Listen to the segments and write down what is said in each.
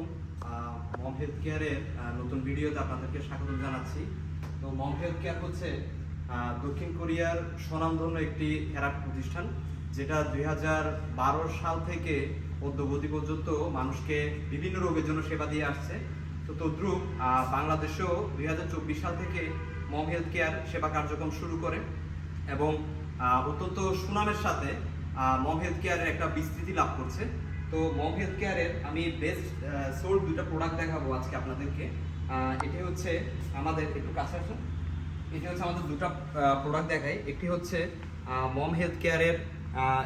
আলাইকুম। মম হেলথ কেয়ারের নতুন ভিডিওতে আপনাদেরকে স্বাগত জানাচ্ছি। তো মম হেলথ কেয়ার হচ্ছে দক্ষিণ কোরিয়ার স্বনামধন্য একটি থেরাপি প্রতিষ্ঠান, যেটা দুই হাজার বারো সাল থেকে অদ্যবধি পর্যন্ত মানুষকে বিভিন্ন রোগের জন্য সেবা দিয়ে আসছে। তো তদ্রুপ বাংলাদেশেও দুই হাজার চব্বিশ সাল থেকে মম হেলথ কেয়ার সেবা কার্যক্রম শুরু করে এবং অত্যন্ত সুনামের সাথে মম হেলথ কেয়ারের একটা বিস্তৃতি লাভ করছে। তো মম হেলথ কেয়ারের আমি বেস্ট সোল্ড দুটো প্রোডাক্ট দেখাবো আজকে আপনাদেরকে। এটি হচ্ছে আমাদের, একটু কাছে আসুন। এটি হচ্ছে আমাদের দুটো প্রোডাক্ট দেখাই। একটি হচ্ছে মম হেলথ কেয়ারের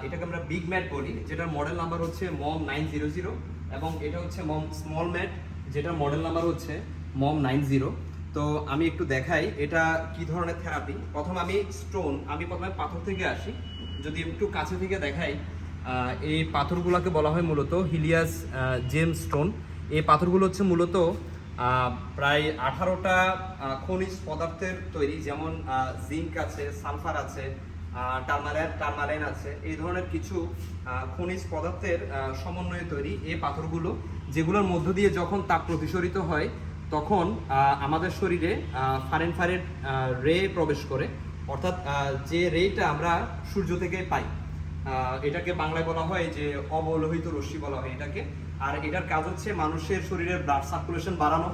এটাকে আমরা বিগ ম্যাট বলি, যেটার মডেল নাম্বার হচ্ছে মম নাইন জিরো জিরো এবং এটা হচ্ছে মম স্মল ম্যাট যেটার মডেল নাম্বার হচ্ছে মম নাইন জিরো তো আমি একটু দেখাই, এটা কি ধরনের থেরাপি প্রথম আমি স্টোন আমি প্রথমে পাথর থেকে আসি। যদি একটু কাছে থেকে দেখাই এই পাথরগুলোকে বলা হয় মূলত হিলিয়াস জেম স্টোন। এই পাথরগুলো হচ্ছে মূলত প্রায় আঠারোটা খনিজ পদার্থের তৈরি, যেমন জিঙ্ক আছে, সালফার আছে টার্মালাইন টার্মালাইন আছে, এই ধরনের কিছু খনিজ পদার্থের সমন্বয়ে তৈরি এই পাথরগুলো, যেগুলোর মধ্য দিয়ে যখন তাপ প্রতিসরিত হয়, তখন আমাদের শরীরে ফারেন ফারেন রে প্রবেশ করে। অর্থাৎ যে রেটা আমরা সূর্য থেকে পাই এটাকে বাংলায় বলা হয় যে অবলোহিত রশ্মি বলা হয় এটাকে। আর এটার কাজ হচ্ছে মানুষের শরীরের ব্লাড সার্কুলেশন বাড়ানো,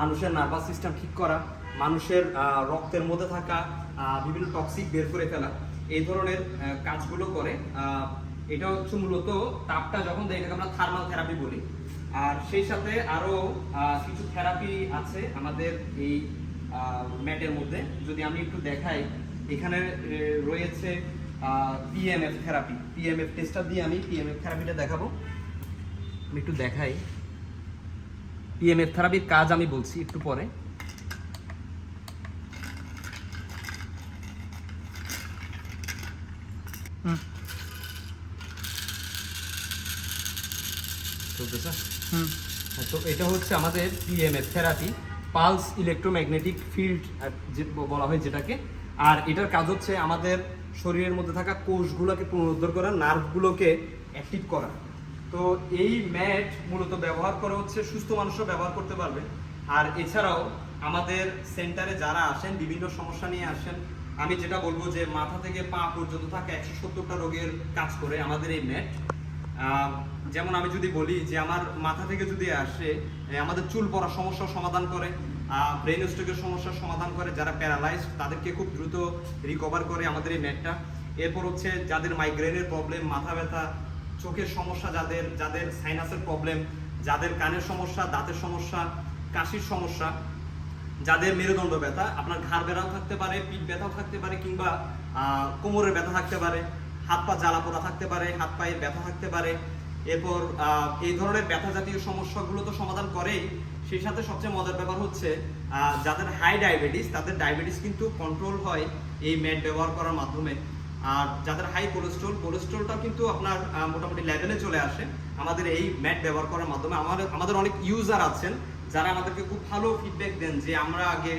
মানুষের নার্ভাস সিস্টেম ঠিক করা, মানুষের রক্তের মধ্যে থাকা বিভিন্ন টক্সিক বের করে ফেলা। এই ধরনের কাজগুলো করে। এটা হচ্ছে মূলত তাপটা যখন দেয়, এটাকে আমরা থার্মাল থেরাপি বলি। আর সেই সাথে আরও কিছু থেরাপি আছে আমাদের এই ম্যাটের মধ্যে। যদি আমি একটু দেখাই, এখানে রয়েছে পিএমএফ থেরাপি পিএমএফ টেস্টার দিয়ে আমি পিএমএফ থেরাপিটা দেখাবো। আমি একটু দেখাই। পিএমএফ থেরাপির কাজ আমি বলছি একটু পরে। হ্যাঁ, তো এটা হচ্ছে আমাদের PMF therapy pulse electromagnetic field বলা হয় যেটাকে। আর এটার কাজ হচ্ছে আমাদের শরীরের মধ্যে থাকা কোষগুলোকে পুনরুদ্ধার করা, নার্ভগুলোকে অ্যাক্টিভ করা। তো এই ম্যাট মূলত ব্যবহার করা হচ্ছে সুস্থ মানুষও ব্যবহার করতে পারবে। আর এছাড়াও আমাদের সেন্টারে যারা আসেন, বিভিন্ন সমস্যা নিয়ে আসেন, আমি যেটা বলব যে মাথা থেকে পা পর্যন্ত থাকা একশো সত্তরটা রোগের কাজ করে আমাদের এই ম্যাট। যেমন আমি যদি বলি যে আমার মাথা থেকে যদি আসে আমাদের চুল পড়ার সমস্যার সমাধান করে। ব্রেন স্ট্রোকের সমস্যার সমাধান করে যারা প্যারালাইজ তাদেরকে খুব দ্রুত রিকভার করে আমাদের এই ম্যাটটা এরপর হচ্ছে যাদের মাইগ্রেনের প্রবলেম মাথা ব্যথা, চোখের সমস্যা যাদের যাদের সাইনাসের প্রবলেম যাদের কানের সমস্যা, দাঁতের সমস্যা, কাশির সমস্যা, যাদের মেরুদণ্ড ব্যথা, আপনার ঘাড় ব্যথাও থাকতে পারে, পিঠ ব্যথাও থাকতে পারে কিংবা কোমরের ব্যথা থাকতে পারে, হাত পা জ্বালা পোড়া থাকতে পারে, হাত পায়ের ব্যথা থাকতে পারে। এরপর এই ধরনের ব্যথা জাতীয় সমস্যাগুলো তো সমাধান করেই সেই সাথে সবচেয়ে মজার ব্যাপার হচ্ছে যাদের হাই ডায়াবেটিস তাদের ডায়াবেটিস কিন্তু কন্ট্রোল হয় এই ম্যাট ব্যবহার করার মাধ্যমে। আর যাদের হাই কোলেস্ট্রল কোলেস্ট্রলটাও কিন্তু আপনার মোটামুটি লেভেলে চলে আসে। আমাদের এই ম্যাট ব্যবহার করার মাধ্যমে আমাদের আমাদের অনেক ইউজার আছেন, যারা আমাদেরকে খুব ভালো ফিডব্যাক দেন যে আমরা আগে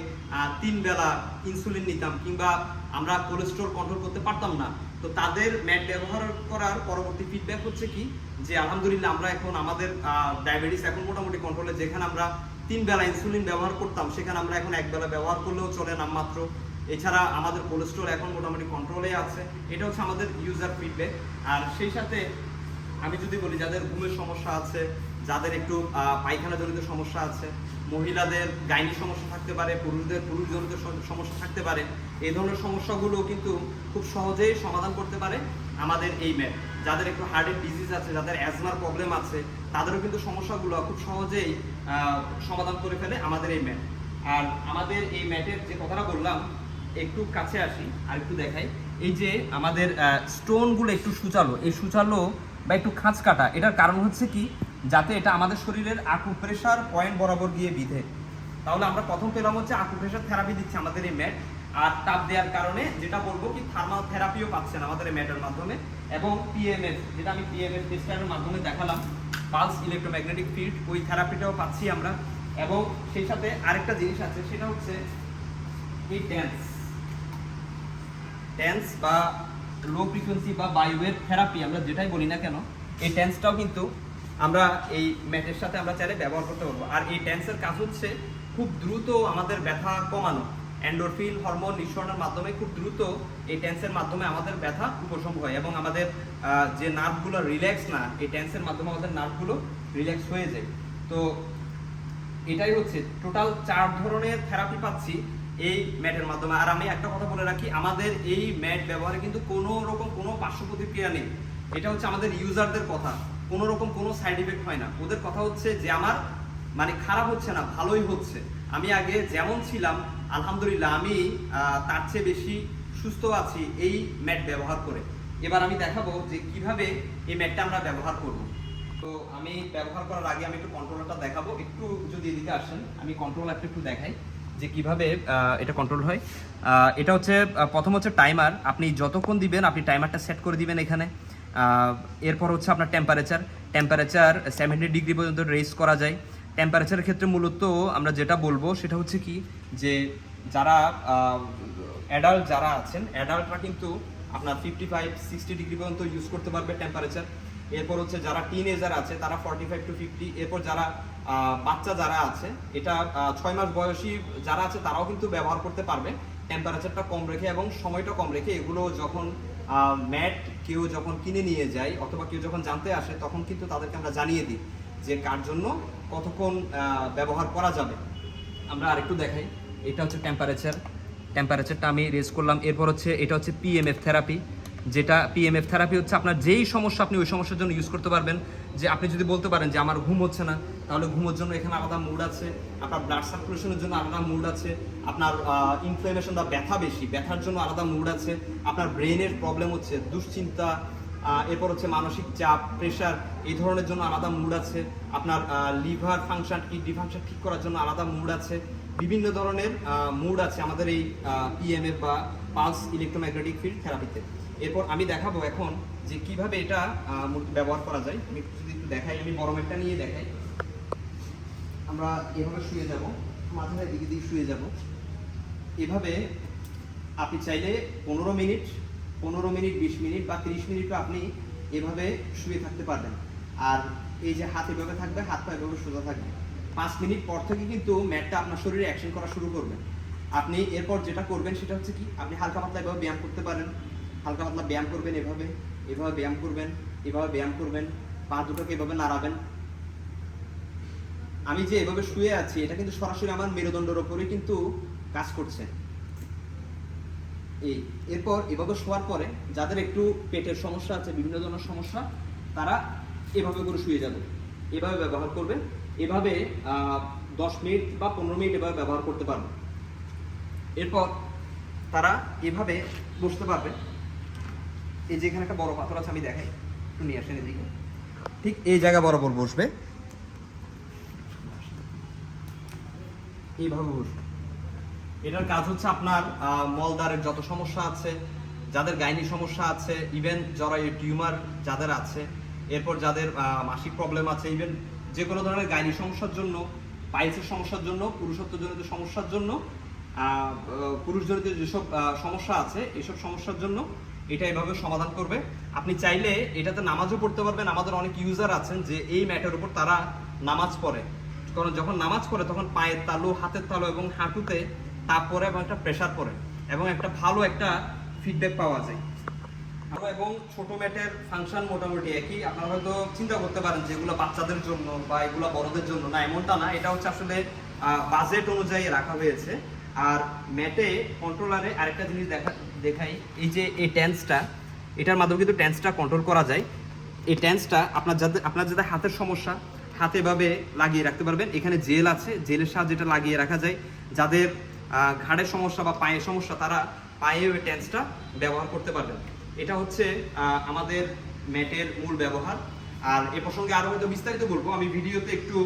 তিন বেলা ইনসুলিন নিতাম কিংবা আমরা কোলেস্ট্রল কন্ট্রোল করতে পারতাম না। তো তাদের ম্যাট ব্যবহার করার পরবর্তী ফিডব্যাক হচ্ছে কি যে আলহামদুলিল্লাহ আমরা এখন আমাদের ডায়াবেটিস এখন মোটামুটি কন্ট্রোলে যেখানে আমরা তিন বেলা ইনসুলিন ব্যবহার করতাম, সেখানে আমরা এখন এক বেলা ব্যবহার করলেও চলে নামমাত্র এছাড়া আমাদের কোলেস্ট্রল এখন মোটামুটি কন্ট্রোলে আছে। এটা হচ্ছে আমাদের ইউজার ফিডব্যাক আর সেই সাথে আমি যদি বলি, যাদের ঘুমের সমস্যা আছে, যাদের একটু পায়খানা জনিত সমস্যা আছে, মহিলাদের গাইনি সমস্যা থাকতে পারে, পুরুষদের পুরুষজনিত স- সমস্যা থাকতে পারে, এই ধরনের সমস্যাগুলো কিন্তু খুব সহজেই সমাধান করতে পারে। আমাদের এই ম্যাপ যাদের একটু হার্টের ডিজিজ আছে, যাদের অ্যাজমার প্রবলেম আছে, তাদেরও কিন্তু সমস্যাগুলো খুব সহজেই সমাধান করে ফেলে আমাদের এই ম্যাট আর আমাদের এই ম্যাটের যে কথাটা বললাম, একটু কাছে আসি, আর একটু দেখাই। এই যে আমাদের স্টোনগুলো একটু সুচালো। এই সুচালো বা একটু খাঁচ কাটা, এটার কারণ হচ্ছে কি? যাতে এটা আমাদের শরীরের আকুপ্রেশার পয়েন্ট বরাবর গিয়ে বিধে। তাহলে আমরা প্রথম পেলাম হচ্ছে আকুপ্রেশার থেরাপি দিচ্ছে আমাদের এই ম্যাট আর তাপ দেওয়ার কারণে যেটা বলব কি থার্মাল থেরাপিও পাচ্ছেন আমাদের ম্যাটের মাধ্যমে এবং পিএমএফ যেটা আমি পিএমএফ টেস্টারের মাধ্যমে দেখালাম পালস ইলেকট্রোম্যাগনেটিক ফিল্ড ওই থেরাপিটাও পাচ্ছি আমরা। এবং সেই সাথে আরেকটা জিনিস আছে, সেটা হচ্ছে এই ড্যান্স টেন্স বা লো ফ্রিকোয়েন্সি বা বায়োওয়েভ থেরাপি আমরা যেটাই বলি না কেন, এই টেন্সটাও কিন্তু আমরা এই ম্যাটের সাথে আমরা চাইলে ব্যবহার করতে পারব। আর এই ড্যান্সের কাজ হচ্ছে খুব দ্রুত আমাদের ব্যথা কমানো। অ্যান্ডোরফিন হরমোন নিঃসরণের মাধ্যমে খুব দ্রুত এই টেন্সের মাধ্যমে আমাদের ব্যথা উপশম হয় এবং আমাদের যে নার্ভগুলো রিল্যাক্স না, এই টেন্সের মাধ্যমে আমাদের নার্ভগুলো রিল্যাক্স হয়ে যায়। তো এটাই হচ্ছে টোটাল চার ধরনের থেরাপি পাচ্ছি এই ম্যাটের মাধ্যমে। আর আমি একটা কথা বলে রাখি, আমাদের এই ম্যাট ব্যবহারে কিন্তু কোনো রকম কোনো পার্শ্ব প্রতিক্রিয়া নেই। এটা হচ্ছে আমাদের ইউজারদের কথা, কোনো রকম কোনো সাইড ইফেক্ট হয় না। ওদের কথা হচ্ছে যে আমার মানে খারাপ হচ্ছে না, ভালোই হচ্ছে। আমি আগে যেমন ছিলাম আলহামদুলিল্লাহ, আমি তার চেয়ে বেশি সুস্থ আছি এই ম্যাট ব্যবহার করে। এবার আমি দেখাবো যে কীভাবে এই ম্যাটটা আমরা ব্যবহার করব। তো আমি ব্যবহার করার আগে আমি একটু কন্ট্রোলারটা দেখাবো। একটু যদি এদিকে আসেন, আমি কন্ট্রোল কন্ট্রোলারটা একটু দেখাই যে কীভাবে এটা কন্ট্রোল হয়। এটা হচ্ছে প্রথম হচ্ছে টাইমার আপনি যতক্ষণ দিবেন, আপনি টাইমারটা সেট করে দিবেন এখানে। এরপর হচ্ছে আপনার টেম্পারেচার টেম্পারেচার সেভেন্টি ডিগ্রি পর্যন্ত রেস করা যায়। টেম্পারেচারের ক্ষেত্রে মূলত আমরা যেটা বলব সেটা হচ্ছে কি যে যারা অ্যাডাল্ট যারা আছেন অ্যাডাল্টরা কিন্তু আপনার ফিফটি ফাইভ সিক্সটি ডিগ্রি পর্যন্ত ইউজ করতে পারবে টেম্পারেচার এরপর হচ্ছে যারা টিনেজার আছে, তারা ফর্টি ফাইভ টু ফিফটি এরপর যারা বাচ্চা যারা আছে, এটা ছয় মাস বয়সী যারা আছে, তারাও কিন্তু ব্যবহার করতে পারবে। টেম্পারেচারটা কম রেখে এবং সময়টা কম রেখে এগুলো যখন ম্যাট কেউ যখন কিনে নিয়ে যায় অথবা কেউ যখন জানতে আসে, তখন কিন্তু তাদেরকে আমরা জানিয়ে দিই যে কার জন্য কতক্ষণ ব্যবহার করা যাবে? আমরা আরেকটু দেখাই। এটা হচ্ছে টেম্পারেচার টেম্পারেচারটা আমি রেজ করলাম। এরপর হচ্ছে, এটা হচ্ছে পিএমএফ থেরাপি যেটা পিএমএফ থেরাপি হচ্ছে আপনার যেই সমস্যা আপনি ওই সমস্যার জন্য ইউজ করতে পারবেন। যে আপনি যদি বলতে পারেন যে আমার ঘুম হচ্ছে না, তাহলে ঘুমোর জন্য এখানে আলাদা মুড আছে। আপনার ব্লাড সার্কুলেশনের জন্য আলাদা মুড আছে। আপনার ইনফ্লেমেশন বা ব্যথা বেশি, ব্যথার জন্য আলাদা মুড আছে। আপনার ব্রেনের প্রবলেম হচ্ছে, দুশ্চিন্তা এরপর হচ্ছে মানসিক চাপ প্রেশার এই ধরনের জন্য আলাদা মুড আছে। আপনার লিভার ফাংশন কিডনি ফাংশন ঠিক করার জন্য আলাদা মুড আছে। বিভিন্ন ধরনের মুড আছে আমাদের এই পিএমএফ বা পালস ইলেকট্রোম্যাগনেটিক ফিল্ড থেরাপিতে এরপর আমি দেখাবো এখন যে কীভাবে এটা ব্যবহার করা যায়। আমি যদি একটু দেখাই, আমি বড় ম্যাটটা নিয়ে দেখাই। আমরা এভাবে শুয়ে যাব মাথাটা দিকে দিকে শুয়ে যাব। এভাবে আপনি চাইলে পনেরো মিনিট পনেরো মিনিট, বিশ মিনিট বা তিরিশ মিনিটও আপনি এভাবে শুয়ে থাকতে পারবেন। আর এই যে হাত এভাবে থাকবে, হাত পা এভাবে সোজা থাকবে। পাঁচ মিনিট পর থেকে কিন্তু ম্যাটটা আপনার শরীরে অ্যাকশন করা শুরু করবে। আপনি এরপর যেটা করবেন সেটা হচ্ছে কি, আপনি হালকা পাতলা এভাবে ব্যায়াম করতে পারেন। হালকা পাতলা ব্যায়াম করবেন এভাবে এভাবে ব্যায়াম করবেন, এভাবে ব্যায়াম করবেন, পা দুটোকে এভাবে নাড়াবেন। আমি যে এভাবে শুয়ে আছি, এটা কিন্তু সরাসরি আমার মেরুদণ্ডের ওপরে কিন্তু কাজ করছে। এই, এরপর এভাবে শোয়ার পরে যাদের একটু পেটের সমস্যা আছে, বিভিন্ন ধরনের সমস্যা, তারা এভাবে করে শুয়ে যাবে। এভাবে ব্যবহার করবে। এভাবে দশ মিনিট বা পনেরো মিনিট এভাবে ব্যবহার করতে পারবে। এরপর তারা এভাবে বসতে পারবে। এই যে এখানে একটা বড় পাথর আছে, আমি দেখাই। একটু নিয়ে আসেন এদিকে। ঠিক এই জায়গা বরাবর বসবে। এইভাবে বসবে। এটার কাজ হচ্ছে আপনার আহ, মলদ্বারের যত সমস্যা আছে যাদের গাইনি সমস্যা আছে ইভেন জরায়ু টিউমার যাদের আছে এরপর যাদের মাসিক প্রবলেম আছে ইভেন যে কোনো ধরনের গাইনি সমস্যার জন্য পাইলসের সমস্যার জন্য পুরুষত্বজনিত সমস্যার জন্য পুরুষজনিত যেসব সমস্যা আছে এইসব সমস্যার জন্য এটা এভাবে সমাধান করবে। আপনি চাইলে এটাতে নামাজও পড়তে পারবেন আমাদের অনেক ইউজার আছেন যে এই ম্যাটের উপর তারা নামাজ পড়ে। কারণ যখন নামাজ পড়ে তখন পায়ের তালু হাতের তালু এবং হাঁটুতে তাপ পড়ে এবং একটা প্রেশার পড়ে এবং একটা ভালো একটা ফিডব্যাক পাওয়া যায়। এবং ছোট ম্যাটের ফাংশন মোটামুটি একই। আপনারা হয়তো চিন্তা করতে পারেন যে এগুলো বাচ্চাদের জন্য বা এগুলো বড়দের জন্য না, এমনটা না। এটা হচ্ছে আসলে বাজেট অনুযায়ী রাখা হয়েছে। আর ম্যাটে কন্ট্রোলারে আরেকটা জিনিস দেখা, দেখাই। এই যে এই টেন্সটা এটার মাধ্যমে কিন্তু টেন্সটা কন্ট্রোল করা যায়। এই টেন্সটা আপনার যাদের আপনার যাদের হাতের সমস্যা, হাতে এভাবে লাগিয়ে রাখতে পারবেন। এখানে জেল আছে, জেলের সাহায্যে এটা লাগিয়ে রাখা যায়। যাদের ঘাড়ের সমস্যা বা পায়ের সমস্যা, তারা পায়ে ওই টেন্সটা ব্যবহার করতে পারবেন। এটা হচ্ছে আমাদের ম্যাটের মূল ব্যবহার। আর এ প্রসঙ্গে আরও হয়তো বিস্তারিত বলব। আমি ভিডিওতে একটু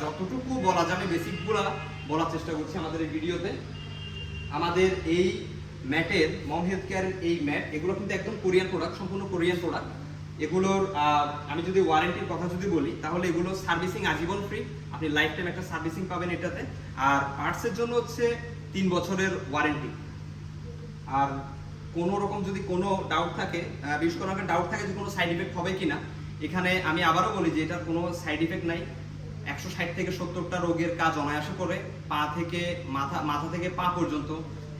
যতটুকু বলা যাবে বেসিকগুলা বলার চেষ্টা করছি আমাদের এই ভিডিওতে। আমাদের এই ম্যাটের, মম হেলথ কেয়ারের এই ম্যাট, এগুলো কিন্তু একদম কোরিয়ান প্রোডাক্ট, সম্পূর্ণ কোরিয়ান প্রোডাক্ট। এগুলোর আমি যদি ওয়ারেন্টির কথা যদি বলি, তাহলে এগুলো সার্ভিসিং আজীবন ফ্রি আপনি লাইফ টাইম একটা সার্ভিসিং পাবেন এটাতে। আর পার্টসের জন্য হচ্ছে তিন বছরের ওয়ারেন্টি আর কোনো রকম যদি কোনো ডাউট থাকে বিশেষ করে ডাউট থাকে যে কোনো সাইড ইফেক্ট হবে কিনা, এখানে আমি আবারও বলি যে এটার কোনো সাইড ইফেক্ট নাই। একশো ষাট থেকে সত্তরটা রোগের কাজ অনায়াসে করে, পা থেকে মাথা মাথা থেকে পা পর্যন্ত।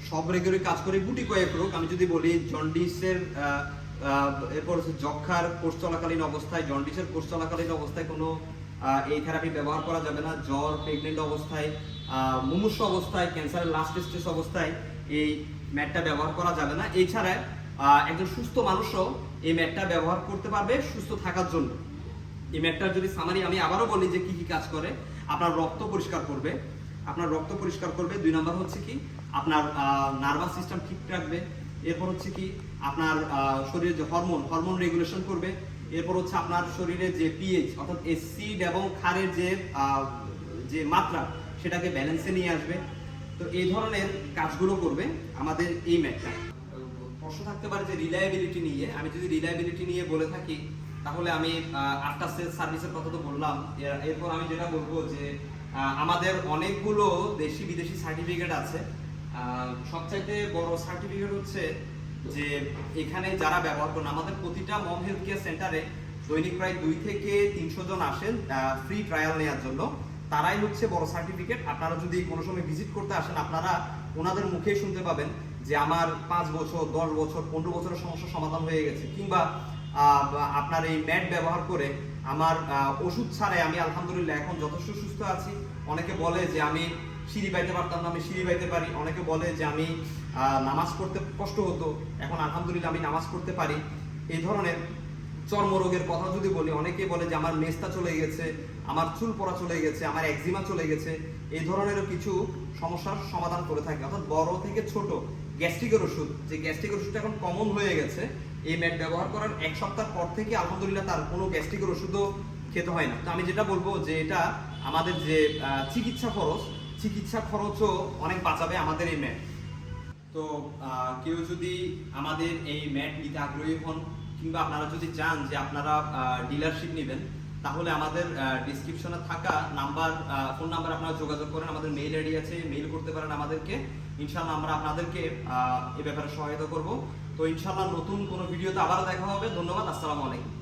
সব রোগেরই কাজ করে গুটি কয়েক রোগ। আমি যদি বলি জন্ডিসের এরপর হচ্ছে যক্ষার কোর্স চলাকালীন অবস্থায় জন্ডিসের কোর্স চলাকালীন অবস্থায় কোনো এই থেরাপি ব্যবহার করা যাবে না। জ্বর প্রেগনেন্ট অবস্থায় মুমূর্ষু অবস্থায় ক্যান্সারের লাস্ট স্টেজ অবস্থায় এই ম্যাটটা ব্যবহার করা যাবে না। এছাড়া একজন সুস্থ মানুষও এই ম্যাটটা ব্যবহার করতে পারবে সুস্থ থাকার জন্য। এই ম্যাটটার যদি সামারি আমি আবারও বলি যে কি কি কাজ করে, আপনার রক্ত পরিষ্কার করবে। আপনার রক্ত পরিষ্কার করবে। দুই নম্বর হচ্ছে কি, আপনার নার্ভাস সিস্টেম ঠিক রাখবে। এরপর হচ্ছে কি আপনার শরীরে যে হরমোন হরমোন রেগুলেশন করবে। এরপর হচ্ছে আপনার শরীরে যে পিএইচ অর্থাৎ অ্যাসিড এবং ক্ষারের যে যে মাত্রা, সেটাকে ব্যালেন্সে নিয়ে আসবে। তো এই ধরনের কাজগুলো করবে আমাদের এই ম্যাটটা। প্রশ্ন থাকতে পারে যে রিলায়েবিলিটি নিয়ে। আমি যদি রিলায়েবিলিটি নিয়ে বলে থাকি, তাহলে আমি আফটার সেল সার্ভিসের কথা তো বললাম। এরপর আমি যেটা বলব যে আমাদের অনেকগুলো দেশি বিদেশি সার্টিফিকেট আছে সবচাইতে বড় সার্টিফিকেট হচ্ছে যে এখানে যারা ব্যবহার করেন, আমাদের প্রতিটা মম হেলথ কেয়ার সেন্টারে দৈনিক প্রায় দুই থেকে তিনশো জন আসেন ফ্রি ট্রায়াল নেওয়ার জন্য। তারাই হচ্ছে বড় সার্টিফিকেট আপনারা যদি কোনো সময় ভিজিট করতে আসেন, আপনারা ওনাদের মুখেই শুনতে পাবেন যে আমার পাঁচ বছর, দশ বছর, পনেরো বছরের সমস্যার সমাধান হয়ে গেছে। কিংবা আপনার এই ম্যাট ব্যবহার করে আমার ওষুধ ছাড়াই আমি আলহামদুলিল্লাহ এখন যথেষ্ট সুস্থ আছি। অনেকে বলে যে আমি সিঁড়ি বাইতে পারতাম না, আমি সিঁড়ি বাইতে পারি। অনেকে বলে যে আমি নামাজ পড়তে কষ্ট হতো। এখন আলহামদুলিল্লাহ আমি নামাজ পড়তে পারি। এই ধরনের চর্মরোগের কথা যদি বলি, অনেকে বলে যে আমার মেস্তা চলে গেছে, আমার চুল পড়া চলে গেছে, আমার একজিমা চলে গেছে। এই ধরনেরও কিছু সমস্যার সমাধান করে থাকে। অর্থাৎ বড় থেকে ছোট গ্যাস্ট্রিকের ওষুধ, যে গ্যাস্ট্রিকের ওষুধটা এখন কমন হয়ে গেছে, এই ম্যাট ব্যবহার করার এক সপ্তাহ পর থেকে আলহামদুলিল্লাহ তার কোনো গ্যাস্ট্রিকের ওষুধও খেতে হয় না। তো আমি যেটা বলব যে এটা আমাদের যে চিকিৎসা খরচ চিকিৎসা খরচও অনেক বাঁচাবে আমাদের এই ম্যাট। তো কেউ যদি আমাদের এই ম্যাট নিতে আগ্রহী হন, কিংবা আপনারা যদি চান যে আপনারা ডিলারশিপ নেবেন, তাহলে আমাদের ডিসক্রিপশনে থাকা নাম্বার ফোন নাম্বার আপনারা যোগাযোগ করেন, আমাদের মেইল আইডি আছে মেইল করতে পারেন আমাদেরকে। ইনশাল্লাহ আমরা আপনাদেরকে এ ব্যাপারে সহায়তা করব। তো ইনশাল্লাহ নতুন কোনো ভিডিওতে আবারও দেখা হবে। ধন্যবাদ, আসসালামু আলাইকুম।